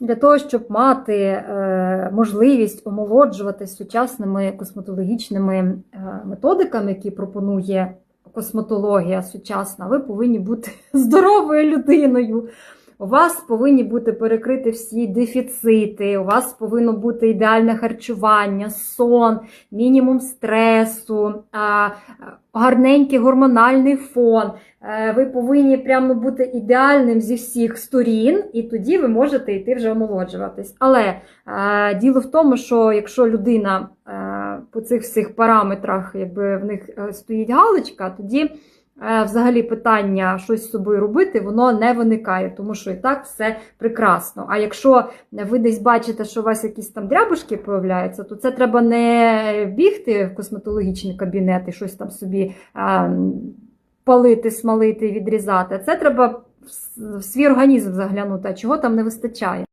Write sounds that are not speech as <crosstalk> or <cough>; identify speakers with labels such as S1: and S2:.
S1: Для того, щоб мати е, можливість омолоджуватись сучасними косметологічними е, методиками, які пропонує косметологія сучасна, ви повинні бути <laughs> здоровою людиною. У вас повинні бути перекриті всі дефіцити, у вас повинно бути ідеальне харчування, сон, мінімум стресу, гарненький гормональний фон. Е, Ви повинні прямо бути ідеальним зі всіх сторін, і тоді ви можете йти вже омолоджуватись. Але е, діло в тому, що якщо людина е, по цих всіх параметрах, якби в них е, стоїть галочка, тоді взагалі питання щось з собою робити, воно не виникає, тому що і так все прекрасно. А якщо ви десь бачите, що у вас якісь там дрябушки появляються, то це треба не бігти в косметологічний кабінет і щось там собі е, палити, смалити, відрізати. Це треба в свій організм заглянути, а чого там не вистачає.